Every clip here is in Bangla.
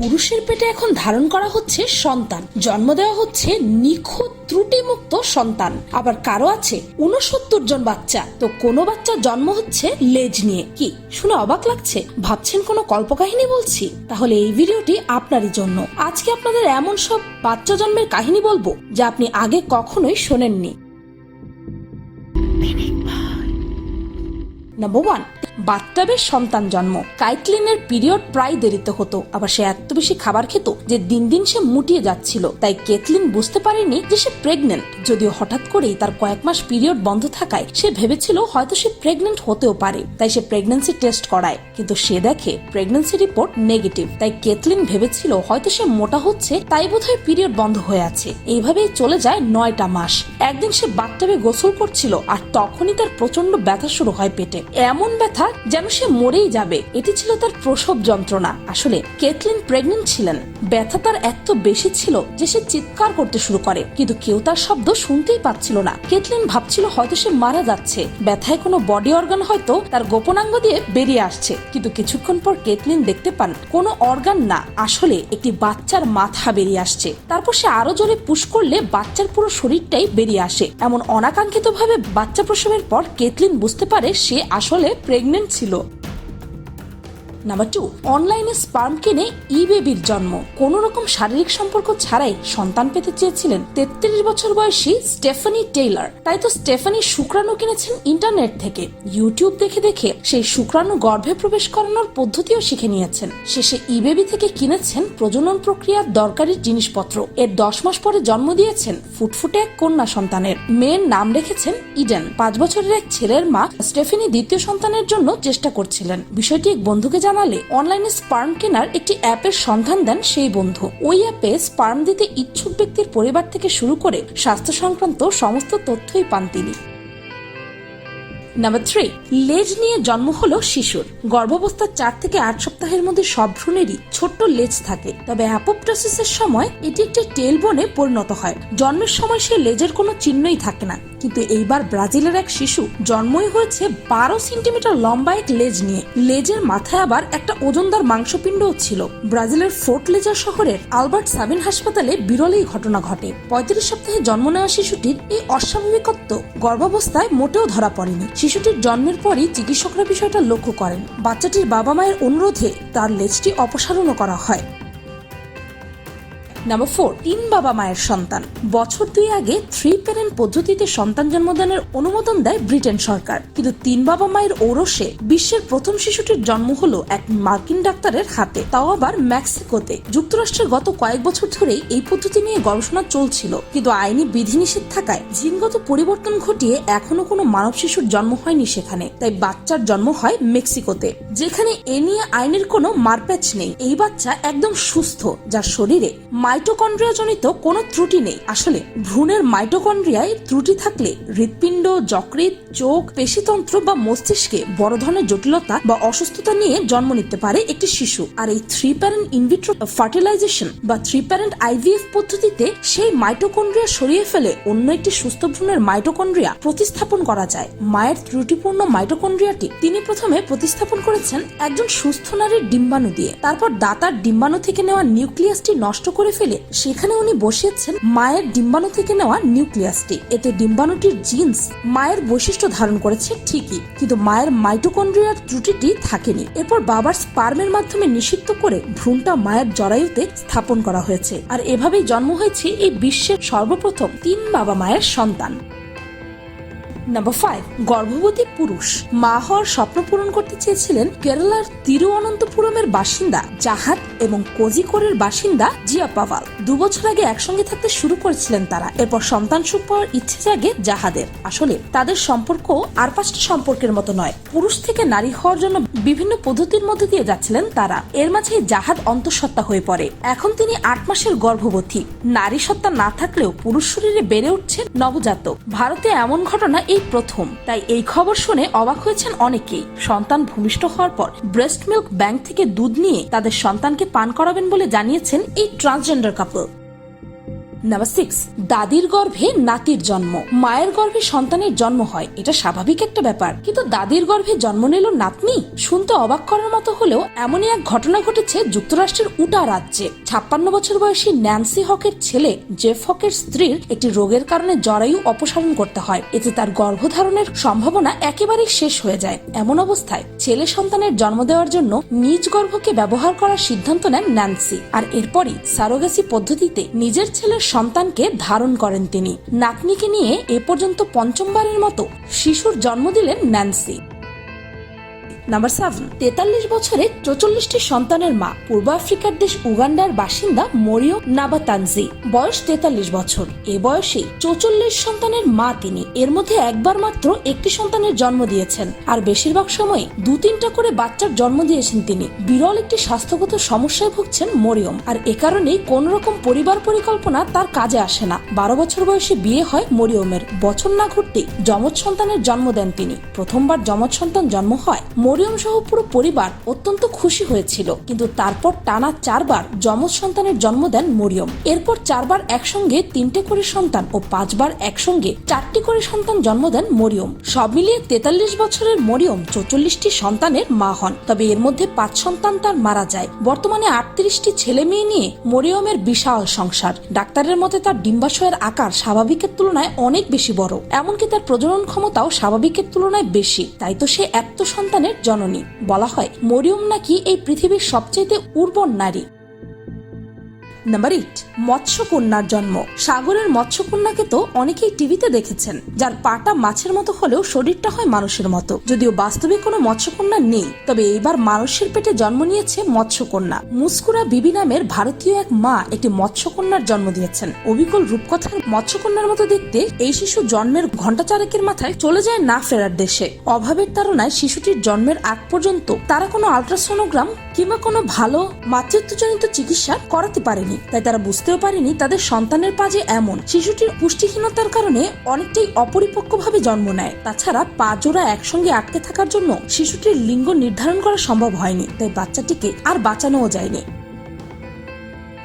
পুরুষের পেটে এখন ধারণ করা হচ্ছে সন্তান। জন্ম দেওয়া হচ্ছে নিখুঁত ত্রুটিমুক্ত সন্তান। আবার কারও আছে উনসত্তর জন বাচ্চা। তো কোনো বাচ্চার জন্ম হচ্ছে লেজ নিয়ে। কি শুনে অবাক লাগছে? ভাবছেন কোনো কল্পকাহিনী বলছি? তাহলে এই ভিডিওটি আপনারই জন্য। আজকে আপনাদের এমন সব বাচ্চা জন্মের কাহিনী বলব যা আপনি আগে কখনোই শোনেননি। নাম্বার ওয়ান বাথটাবের সন্তান জন্ম। কাইটলিনের পিরিয়ড প্রায় দেরিতে হতো, আবার সে এত বেশি খাবার খেত যে দিন দিন সে মুটিয়ে যাচ্ছিল। তাই কেতলিন বুঝতে পারেনি যে সে প্রেগনেন্ট যদিও হঠাৎ করেই তার কয়েক মাস পিরিয়ড বন্ধ থাকায় সে ভেবেছিল হয়তো সে প্রেগনেন্ট হতেও পারে। তাই সে প্রেগনেন্সি টেস্ট করায়, কিন্তু সে দেখে প্রেগনেন্সি রিপোর্ট নেগেটিভ তাই কেতলিন ভেবেছিল হয়তো সে মোটা হচ্ছে, তাই বোধহয় পিরিয়ড বন্ধ হয়ে আছে। এইভাবেই চলে যায় নয়টা মাস। একদিন সে বাথটাবে গোসল করছিল, আর তখনই তার প্রচণ্ড ব্যথা শুরু হয় পেটে। এমন ব্যথা যেন সে মরেই যাবে। এটি ছিল তার প্রসব যন্ত্রণা। আসলে কেতলিন প্রেগনেন্ট ছিলেন। ব্যথা তার এত বেশি ছিল যে সে চিৎকার করতে শুরু করে। কিন্তু কেউ তার শব্দ শুনতেই পাচ্ছিল না। কেতলিন ভাবছিল হয়তো সে মারা যাচ্ছে। ব্যথায় কোনো বডি অর্গান হয়তো তার গোপনাঙ্গ দিয়ে বেরিয়ে আসছে। কিন্তু কিছুক্ষণ পর কেতলিন দেখতে পান, কোনো অর্গান না। আসলে একটি বাচ্চার মাথা বেরিয়ে আসছে। তারপর সে আরও জোরে পুশ করলে বাচ্চার পুরো শরীরটাই বেরিয়ে আসে। এমন অনাকাঙ্ক্ষিত ভাবে বাচ্চা প্রসবের পর কেতলিন বুঝতে পারে সে আসলে প্রেগনেন্ট ছিল। নাম্বার টু অনলাইনে স্পার্ম কিনে ই বেবির জন্ম। কোন রকম শারীরিক সম্পর্ক ছাড়াই সন্তান পেতে চেয়েছিলেন তেত্রিশ বছর বয়সী স্টেফানি টেইলার তাই তো স্টেফানি শুক্রাণু কিনেছেন ইন্টারনেট থেকে। ইউটিউব দেখে দেখে সেই শুক্রাণু গর্ভে প্রবেশ করানোর পদ্ধতিও শিখে নিয়েছেন। শেষে ই বেবি থেকে কিনেছেন প্রজনন প্রক্রিয়ার দরকারি জিনিসপত্র। এর দশ মাস পরে জন্ম দিয়েছেন ফুটফুটে এক কন্যা সন্তানের। মেয়ের নাম রেখেছেন ইডেন পাঁচ বছরের এক ছেলের মা স্টেফেনি দ্বিতীয় সন্তানের জন্য চেষ্টা করছিলেন। বিষয়টি এক বন্ধুকে জানালে অনলাইনে স্পার্ম কেনার একটি অ্যাপের সন্ধান দেন সেই বন্ধু। ওই অ্যাপে স্পার্ম দিতে ইচ্ছুক ব্যক্তির পরিবার থেকে শুরু করে স্বাস্থ্য সংক্রান্ত সমস্ত তথ্যই পান তিনি। নাম্বার থ্রি লেজ নিয়ে জন্ম হলো শিশুর। গর্ভাবস্থার চার থেকে আট সপ্তাহের মধ্যে সব ভ্রূণেরই ছোট্ট লেজ থাকে। তবে অ্যাপোপ্টোসিসের সময় এটি একটি টেল বোনে পরিণত হয়। জন্মের সময় সে লেজের কোনো চিহ্নই থাকে না। কিন্তু এইবার ব্রাজিলের এক শিশু জন্মই হয়েছে বারো সেন্টিমিটার লম্বা এক লেজ নিয়ে। লেজের মাথায় আবার একটা ওজনদার মাংসপিণ্ডও ছিল। ব্রাজিলের ফোর্ট লেজার শহরের আলবার্ট সাবিন হাসপাতালে বিরল এই ঘটনা ঘটে। পঁয়ত্রিশ সপ্তাহে জন্ম নেওয়া শিশুটির এই অস্বাভাবিকত্ব গর্ভাবস্থায় মোটেও ধরা পড়েনি। শিশুটির জন্মের পরই চিকিৎসকরা বিষয়টা লক্ষ্য করেন। বাচ্চাটির বাবা মায়ের অনুরোধে তার লেজটি অপসারণও করা হয়। নাম্বার ফোর তিন বাবা মায়ের সন্তান। বছর দুই আগে থ্রি প্যারেন্ট পদ্ধতিতে সন্তান জন্মদানের অনুমোদন দেয় ব্রিটেন সরকার। কিন্তু তিন বাবা মায়ের ঔরসে বিশ্বের প্রথম শিশুটির জন্ম হলো এক মার্কিন ডাক্তারের হাতে। তাও আবার মেক্সিকোতে। যুক্তরাষ্ট্রের গত কয়েক বছর ধরেই এই পদ্ধতি নিয়ে গবেষণা চলছিল। কিন্তু আইনি বিধিনিষেধ থাকায় জিনগত পরিবর্তন ঘটিয়ে এখনও কোনো মানব শিশুর জন্ম হয়নি সেখানে। তাই বাচ্চার জন্ম হয় মেক্সিকোতে। যেখানে এ নিয়ে আইনের কোনো মারপ্যাচ নেই। এই বাচ্চা একদম সুস্থ, যার শরীরে মাইটোকন্ড্রিয়া জনিত কোনো ত্রুটি নেই। আসলে, ভ্রূণের মাইটোকন্ড্রিয়ায় ত্রুটি থাকলে হৃৎপিণ্ড, যকৃৎ, চোখ, পেশিতন্ত্র বা মস্তিষ্কে বড় ধরনের জটিলতা বা অসুস্থতা নিয়ে জন্ম নিতে পারে একটি শিশু। আর এই three parent in vitro fertilisation বা থ্রি প্যারেন্ট আইভিএফ পদ্ধতিতে সেই মাইটোকন্ড্রিয়া সরিয়ে ফেলে অন্য একটি সুস্থ ভ্রূণের মাইটোকন্ড্রিয়া প্রতিস্থাপন করা যায়। মায়ের ত্রুটিপূর্ণ মাইটোকন্ড্রিয়াটি তিনি প্রথমে প্রতিস্থাপন করেছেন একজন সুস্থ নারীর ডিম্বাণু দিয়ে। তারপর দাতার ডিম্বাণু থেকে নেওয়া নিউক্লিয়াসটি নষ্ট করে ফেলে সেখানে উনি বসিয়েছেন মায়ের ডিম্বাণু থেকে নেওয়া নিউক্লিয়াসটি। এতে ডিম্বাণুটির জিন্স মায়ের বৈশিষ্ট্য ধারণ করেছে ঠিকই, কিন্তু মায়ের মাইটোকন্ড্রিয়ার ত্রুটিটি থাকেনি। এরপর বাবার স্পার্মের মাধ্যমে নিষিদ্ধ করে ভ্রূণটা মায়ের জরায়ুতে স্থাপন করা হয়েছে। আর এভাবেই জন্ম হয়েছে এই বিশ্বের সর্বপ্রথম তিন বাবা মায়ের সন্তান। নাম্বার ফাইভ গর্ভবতী পুরুষ। মা হওয়ার স্বপ্ন পূরণ করতে চেয়েছিলেন কেরালার তিরুঅনন্তপুরমের বাসিন্দা জাহাদ এবং কোজিকোরের বাসিন্দা জিয়া পাভাল দু বছর আগে একসঙ্গে থাকতে শুরু করেছিলেন তারা। এরপর সন্তান সুখ পাওয়ার ইচ্ছে জাগে জাহাদের। আসলে তাদের সম্পর্ক আর পাঁচটা সম্পর্কের মতো নয়। পুরুষ থেকে নারী হওয়ার জন্য বিভিন্ন পদ্ধতির মধ্যে দিয়ে যাচ্ছিলেন তারা। এর মাঝে জাহাদ অন্তঃসত্ত্বা হয়ে পড়ে। এখন তিনি আট মাসের গর্ভবতী। নারী সত্তা না থাকলেও পুরুষ শরীরে বেড়ে উঠছে নবজাতক। ভারতে এমন ঘটনা এই প্রথম। তাই এই খবর শুনে অবাক হয়েছেন অনেকেই। সন্তান ভূমিষ্ঠ হওয়ার পর ব্রেস্ট মিল্ক ব্যাংক থেকে দুধ নিয়ে তাদের সন্তানকে পান করাবেন বলে জানিয়েছেন এই ট্রান্সজেন্ডার কাপল। নাম্বার সিক্স দাদির গর্ভে নাতির জন্ম। মায়ের গর্ভে সন্তানের জন্ম হয়, এটা স্বাভাবিক একটা ব্যাপার। কিন্তু দাদির গর্ভে জন্ম নিল নাতনি? শুনতে অবাক করার মতো হলেও এমনই এক ঘটনা ঘটেছে যুক্তরাষ্ট্রের উটা রাজ্যে। ছাপ্পান্ন বছর বয়সী ন্যান্সি হকের ছেলে জেফ হকের স্ত্রীর একটি রোগের কারণে জরায়ু অপসারণ করতে হয়। এতে তার গর্ভধারণের সম্ভাবনা একেবারেই শেষ হয়ে যায়। এমন অবস্থায় ছেলে সন্তানের জন্ম দেওয়ার জন্য নিজ গর্ভকে ব্যবহার করার সিদ্ধান্ত নেন ন্যান্সি। আর এরপরই সারোগেসি পদ্ধতিতে নিজের ছেলের সন্তানকে ধারণ করেন তিনি। নাতনিকে নিয়ে এ পর্যন্ত পঞ্চমবারের মতো শিশুর জন্ম দিলেন ন্যান্সি। নাম্বার সেভেন তেতাল্লিশ বছরে চৌচল্লিশটি সন্তানের মা, পূর্ব আফ্রিকার দেশ উগান্ডার বাসিন্দা মরিও নাবাতানজি। বয়স তেতাল্লিশ বছর। এ বয়সে চৌচল্লিশ সন্তানের মা তিনি। এর মধ্যে একবার মাত্র একটি সন্তানের জন্ম দিয়েছেন। আর বেশিরভাগ সময় দু তিনটা করে বাচ্চার জন্ম দিয়েছেন তিনি। বিরল একটি স্বাস্থ্যগত সমস্যায় ভুগছেন মরিয়ম। আর এ কারণেই কোন রকম পরিবার পরিকল্পনা তার কাজে আসে না। বারো বছর বয়সে বিয়ে হয় মরিয়মের। বছর না ঘুরতেই যমজ সন্তানের জন্ম দেন তিনি। প্রথমবার যমজ সন্তান জন্ম হয় সহ পুরো পরিবার অত্যন্ত খুশি হয়েছিল। কিন্তু তারপর টানা চারবার যমজ সন্তানের জন্ম দেন মরিয়ম। এরপর চারবার একসঙ্গে তিনটে করে সন্তান ও পাঁচবার একসঙ্গে চারটি করে সন্তান জন্ম দেন মরিয়ম। সব মিলিয়ে তেতাল্লিশ বছরের মরিয়ম চৌচল্লিশটি সন্তানের মা হন। তবে এর মধ্যে পাঁচ সন্তান তার মারা যায়। বর্তমানে আটত্রিশটি ছেলে মেয়ে নিয়ে মরিয়মের বিশাল সংসার। ডাক্তারের মতে তার ডিম্বাশয়ের আকার স্বাভাবিকের তুলনায় অনেক বেশি বড়। এমনকি তার প্রজনন ক্ষমতাও স্বাভাবিকের তুলনায় বেশি। তাই তো সে এত সন্তানের জননী। বলা হয় মরিয়ম নাকি এই পৃথিবীর সবচেয়ে উর্বর নারী। নাম্বার এইট মৎস্যকন্যার জন্ম। সাগরের মৎস্যকন্যাকে তো অনেকেই টিভিতে দেখেছেন, যার পাটা মাছের মতো হলেও শরীরটা হয় মানুষের মতো। যদিও বাস্তবে কোনো মৎস্যকন্যা নেই, তবে এইবার মানুষের পেটে জন্ম নিয়েছে মৎস্যকন্যা। মুস্কুরা বিবি নামের ভারতীয় এক মা একটি মৎস্যকন্যার জন্ম দিয়েছেন। অবিকল রূপকথার মৎস্যকন্যার মতো দেখতে এই শিশু জন্মের ঘণ্টা চারেকের মাথায় চলে যায় না ফেরার দেশে। অভাবের তাড়নায় শিশুটির জন্মের আগ পর্যন্ত তারা কোনো আলট্রাসোনোগ্রাম কিংবা কোনো ভালো মাতৃত্বজনিত চিকিৎসা করাতে পারেনি। তাই তারা বুঝতেও পারেনি তাদের সন্তানের পা যে এমন। শিশুটির পুষ্টিহীনতার কারণে অনেকটাই অপরিপক্কভাবে জন্ম নেয়। তাছাড়া পা জোড়া একসঙ্গে আটকে থাকার জন্য শিশুটির লিঙ্গ নির্ধারণ করা সম্ভব হয়নি। তাই বাচ্চাটিকে আর বাঁচানোও যায়নি।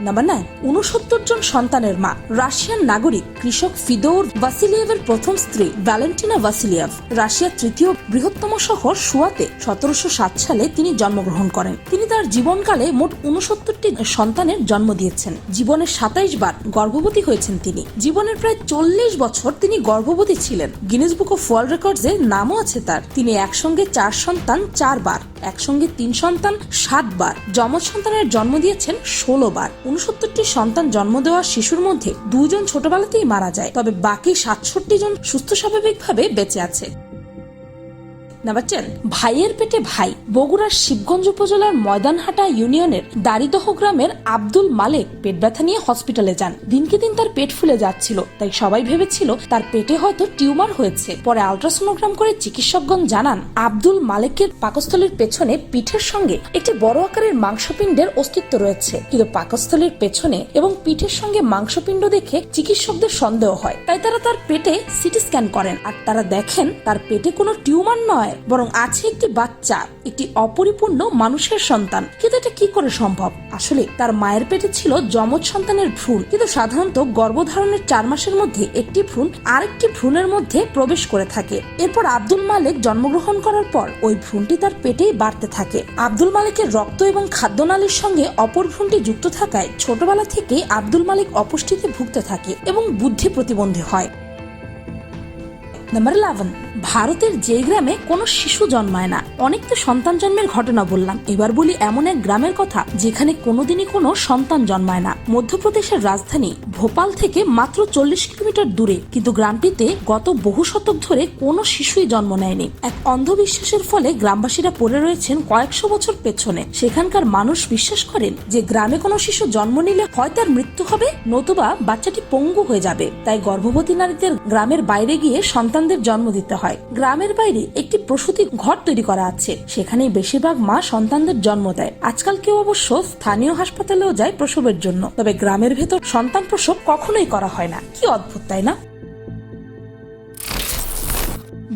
নাম্বার নাইন উনসত্তর জন সন্তানের মা, রাশিয়ান নাগরিক, কৃষক ফিদোর ভাসিলিয়েভের প্রথম স্ত্রী, ভ্যালেন্টিনা ভাসিলিয়েভ। রাশিয়ার তৃতীয় বৃহত্তম শহর সুয়াতে, সতেরোশো সাত সালে তিনি জন্মগ্রহণ করেন। তিনি তার জীবনকালে মোট উনসত্তরটি সন্তানের জন্ম দিয়েছেন। জীবনের সাতাইশ বার গর্ভবতী হয়েছেন তিনি। জীবনের প্রায় চল্লিশ বছর তিনি গর্ভবতী ছিলেন। গিনেস বুক অফ ওয়ার্ল্ড রেকর্ডসে নামও আছে তার। তিনি একসঙ্গে চার সন্তান চারবার। একসঙ্গে তিন সন্তান সাতবার। যমজ সন্তানের জন্ম দিয়েছেন ষোলো বার উনসত্তরটি সন্তান জন্ম দেওয়া শিশুর মধ্যে দুজন ছোটবেলাতেই মারা যায়, তবে বাকি সাতষট্টি জন সুস্থ স্বাভাবিকভাবে বেঁচে আছে। নাম্বার টেন ভাইয়ের পেটে ভাই, বগুড়ার শিবগঞ্জ উপজেলার ময়দানহাটা ইউনিয়নের দারিদহ গ্রামের আব্দুল মালেক পেট ব্যথা নিয়ে হসপিটালে যান। দিনকে দিন তার পেট ফুলে যাচ্ছিল, তাই সবাই ভেবেছিল তার পেটে হয়তো টিউমার হয়েছে। পরে আলট্রাসোনোগ্রাম করে চিকিৎসকগণ জানান, আব্দুল মালেকের পাকস্থলীর পেছনে পিঠের সঙ্গে একটি বড় আকারের মাংসপিণ্ডের অস্তিত্ব রয়েছে। কিন্তু পাকস্থলীর পেছনে এবং পিঠের সঙ্গে মাংসপিণ্ড দেখে চিকিৎসকদের সন্দেহ হয়। তাই তারা তার পেটে সিটি স্ক্যান করেন, আর তারা দেখেন তার পেটে কোনো টিউমার নয়। বরং আছে একটি বাচ্চা, একটি অপরিপূর্ণ মানুষের সন্তান। কিন্তু এটা কি করে সম্ভব? আসলে তার মায়ের পেটে ছিল যমজ সন্তানের ভ্রূণ। কিন্তু সাধারণত গর্ভধারণের চার মাসের মধ্যে একটি ভ্রূণ আরেকটি ভ্রূণের মধ্যে প্রবেশ করে থাকে। এরপর আব্দুল মালিক জন্মগ্রহণ করার পর ওই ভ্রূণটি তার পেটেই বাড়তে থাকে। আব্দুল মালিকের রক্ত এবং খাদ্যনালীর সঙ্গে অপর ভ্রূণটি যুক্ত থাকায় ছোটবেলা থেকেই আব্দুল মালিক অপুষ্টিতে ভুগতে থাকে এবং বুদ্ধি প্রতিবন্ধী হয়। নাম্বার ইলেভেন ভারতের যে গ্রামে কোনো শিশু জন্মায় না, অনেক তো সন্তান জন্মের ঘটনা বললাম। এবার বলি এমন এক গ্রামের কথা যেখানে কোনোদিনই কোনো সন্তান জন্মায় না। মধ্যপ্রদেশের রাজধানী ভোপাল থেকে মাত্র চল্লিশ কিলোমিটার দূরে, কিন্তু গ্রামটিতে গত বহু শতক ধরে কোনো শিশুই জন্ম নেয়নি। এক অন্ধবিশ্বাসের ফলে গ্রামবাসীরা পড়ে রয়েছেন কয়েকশো বছর পেছনে। সেখানকার মানুষ বিশ্বাস করেন যে গ্রামে কোনো শিশু জন্ম নিলে হয় তার মৃত্যু হবে, নতুবা বাচ্চাটি পঙ্গু হয়ে যাবে। তাই গর্ভবতী নারীদের গ্রামের বাইরে গিয়ে সন্তানদের জন্ম দিতে হয়। গ্রামের বাইরে একটি প্রসূতি ঘর তৈরি করা আছে। সেখানে বেশিরভাগ মা সন্তানদের জন্ম দেয়। আজকাল কেউ অবশ্য স্থানীয় হাসপাতালেও যায় প্রসবের জন্য। তবে গ্রামের ভেতর সন্তান প্রসব কখনোই করা হয় না। কি অদ্ভুত, তাই না?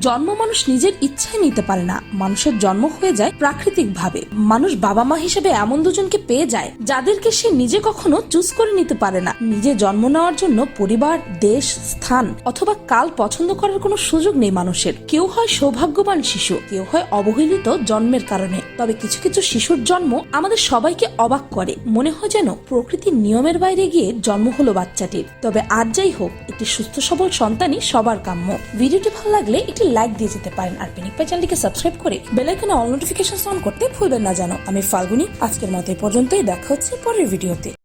জন্ম মানুষ নিজের ইচ্ছায় নিতে পারে না। মানুষের জন্ম হয়ে যায় প্রাকৃতিক ভাবে মানুষ বাবা মা হিসেবে এমন দুজনকে পেয়ে যায় যাদেরকে সে নিজে কখনো চুজ করে নিতে পারে না। নিজে জন্ম নেওয়ার জন্য পরিবার, দেশ, স্থান অথবা কাল পছন্দ করার কোনো সুযোগ নেই মানুষের। কেউ হয় সৌভাগ্যবান শিশু, কেউ হয় অবহেলিত জন্মের কারণে। তবে কিছু কিছু শিশুর জন্ম আমাদের সবাইকে অবাক করে। মনে হয় যেন প্রকৃতির নিয়মের বাইরে গিয়ে জন্ম হলো বাচ্চাটির। তবে আর যাই হোক, একটি সুস্থ সবল সন্তানই সবার কাম্য। ভিডিওটি ভালো লাগলে একটি লাইক দিয়ে যেতে পারেন। আর পেনিক পাই চ্যানেলটিকে সাবস্ক্রাইব করে বেলাইকনে অল নোটিফিকেশন অন করতে ভুলবেন না জানো। আমি ফাল্গুনি, আজকের মতো এই পর্যন্তই। দেখা হচ্ছে পরের ভিডিওতে